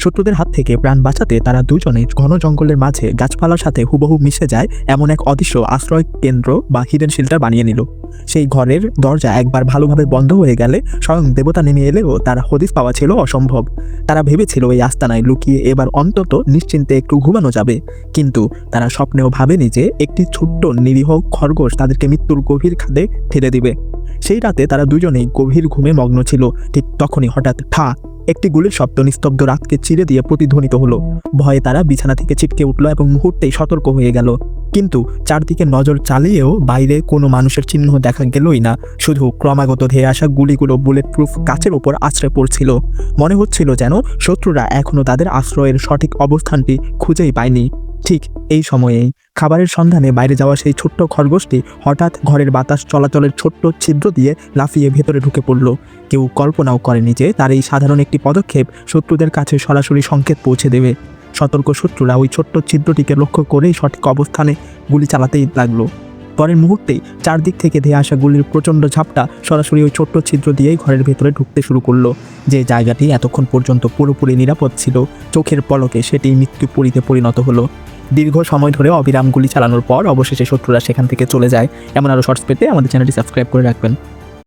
শত্রুদের হাত থেকে প্রাণ বাঁচাতে তারা দুজনে ঘন জঙ্গলের মাঝে গাছপালার সাথে হুবহু মিশে যায়, এমন এক অদৃশ্য আশ্রয় কেন্দ্র বা হিডেন শেল্টার বানিয়ে নিল। সেই ঘরের দরজা একবার ভালোভাবে বন্ধ হয়ে গেলে স্বয়ং দেবতা নেমে এলেও তার হদিস পাওয়া ছিল অসম্ভব। তারা ভেবেছিল এই আস্তানায় লুকিয়ে এবার অন্তত নিশ্চিন্তে একটু ঘুমানো যাবে। কিন্তু তারা স্বপ্নেও ভাবেনি যে একটি ছোট্ট নিরীহ খরগোশ তাদেরকে মৃত্যুর গভীর খাদে ঠেলে দিবে। সেই রাতে তারা দুজনেই গভীর ঘুমে মগ্ন ছিল। ঠিক তখনই হঠাৎ ঠা একটি গুলির শব্দ নিস্তব্ধ রাতকে চিরে দিয়ে প্রতিধ্বনিত হলো। ভয়ে তারা বিছানা থেকে ছিটকে উঠল এবং মুহূর্তেই সতর্ক হয়ে গেল। কিন্তু চারদিকে নজর চালিয়েও বাইরে কোনো মানুষের চিহ্ন দেখা গেলই না। শুধু ক্রমাগত ধেয়ে আসা গুলিগুলো বুলেট প্রুফ কাচের ওপর আশ্রয় পড়ছিল। মনে হচ্ছিল যেন শত্রুরা এখনও তাদের আশ্রয়ের সঠিক অবস্থানটি খুঁজেই পায়নি। ঠিক এই সময়েই খাবারের সন্ধানে বাইরে যাওয়া সেই ছোট্ট খরগোশটি হঠাৎ ঘরের বাতাস চলাচলের ছোট্ট ছিদ্র দিয়ে লাফিয়ে ভেতরে ঢুকে পড়ল। কেউ কল্পনাও করেনি যে তার এই সাধারণ একটি পদক্ষেপ শত্রুদের কাছে সরাসরি সংকেত পৌঁছে দেবে। সতর্ক শত্রুরা ওই ছোট্ট ছিদ্রটিকে লক্ষ্য করেই সঠিক অবস্থানে গুলি চালাতেই লাগল। পরের মুহূর্তেই চারদিক থেকে ধেয়ে আসা গুলির প্রচণ্ড ঝাপটা সরাসরি ওই ছোট্ট ছিদ্র দিয়েই ঘরের ভেতরে ঢুকতে শুরু করল। যে জায়গাটি এতক্ষণ পর্যন্ত পুরোপুরি নিরাপদ ছিল, চোখের পলকে সেটি মৃত্যু পরিতে পরিণত হলো। দীর্ঘ সময় ধরে অবিরাম গুলি চালানোর পর অবশেষে শত্রুরা সেখান থেকে চলে যায়। এমন আরও শর্টস পেতে আমাদের চ্যানেলটি সাবস্ক্রাইব করে রাখবেন।